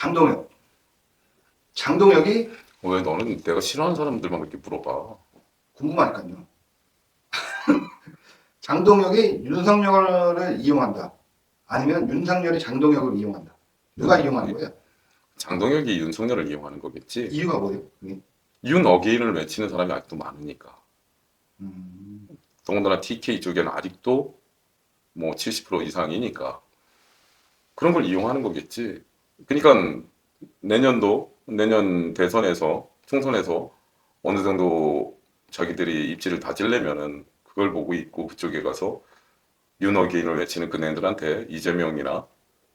장동혁. 장동혁이 왜 너는 내가 싫어하는 사람들만 그렇게 물어봐? 궁금하니까요. 장동혁이 윤석열을 이용한다. 아니면 윤석열이 장동혁을 이용한다. 누가 이용하는 거예요? 장동혁이 윤석열을 이용하는 거겠지. 이유가 뭐예요? 그게? 윤 어게인을 외치는 사람이 아직도 많으니까. 음, 더군다나 TK 쪽에는 아직도 뭐 70% 이상이니까 그런 걸 이용하는 거겠지. 그러니까 내년도 내년 대선에서 총선에서 어느 정도 자기들이 입지를 다질려면은 그걸 보고 있고 그쪽에 가서 윤 어게인을 외치는 그네들한테 이재명이나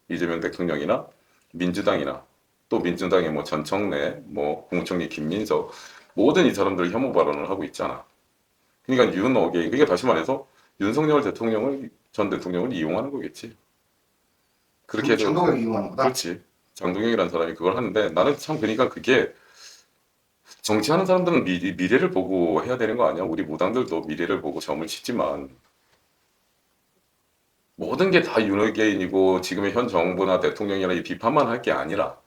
이재명 대통령이나 민주당이나 또 민주당의 뭐 전청래, 뭐 국무총리 김민석 모든 이 사람들 혐오 발언을 하고 있잖아. 그러니까 윤 어게인, 그러니까 다시 말해서 윤석열 대통령을 전 대통령을 이용하는 거겠지. 그렇게 해서 이용하는 거다. 그렇지. 장동영이라는 사람이 그걸 하는데 나는 참 그러니까 그게 정치하는 사람들은 미, 미래를 보고 해야 되는 거 아니야? 우리 무당들도 미래를 보고 점을 치지만 모든 게다 윤호개인이고 지금의 현 정부나 대통령이나 이 비판만 할 게 아니라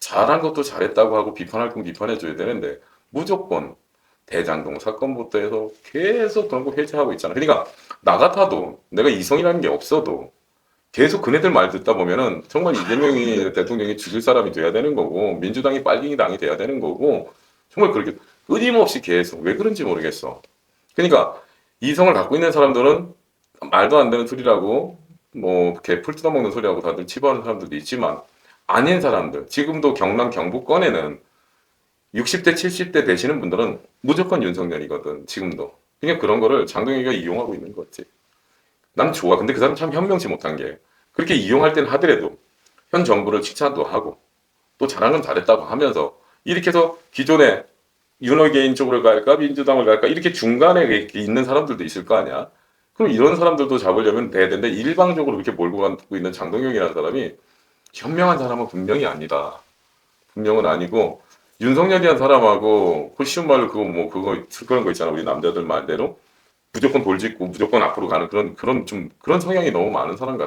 잘한 것도 잘했다고 하고 비판할 건 비판해 줘야 되는데 무조건 대장동 사건부터 해서 계속 거 회자하고 있잖아. 그러니까 나 같아도 내가 이성이라는 게 없어도 계속 그네들 말 듣다 보면은 정말 이재명이 대통령이 죽일 사람이 돼야 되는 거고 민주당이 빨갱이 당이 돼야 되는 거고 정말 그렇게 끊임없이 계속 왜 그런지 모르겠어. 그러니까 이성을 갖고 있는 사람들은 말도 안 되는 소리라고 뭐개풀 뜯어먹는 소리하고 다들 치부하는 사람들도 있지만 아닌 사람들 지금도 경남 경북권에는 60대 70대 되시는 분들은 무조건 윤석열이거든 지금도 그냥 그런 거를 장동혁이가 이용하고 있는 거지. 난 좋아. 근데 그 사람 참 현명치 못한 게 그렇게 이용할 때는 하더라도 현 정부를 칭찬도 하고 또건 잘했다고 하면서 이렇게 해서 기존에 윤호개인 쪽으로 갈까 민주당을 갈까 이렇게 중간에 있는 사람들도 있을 거 아니야. 그럼 이런 사람들도 잡으려면 돼야 되는데 일방적으로 이렇게 몰고 가고 있는 장동영이라는 사람이 현명한 사람은 분명히 아니다. 분명은 아니고 윤석열이라는 사람하고 그 쉬운 말로 그거 뭐 그거 그런 거 있잖아 우리 남자들 말대로 무조건 돌직고 무조건 앞으로 가는 그런 그런 좀 그런 성향이 너무 많은 사람 같아.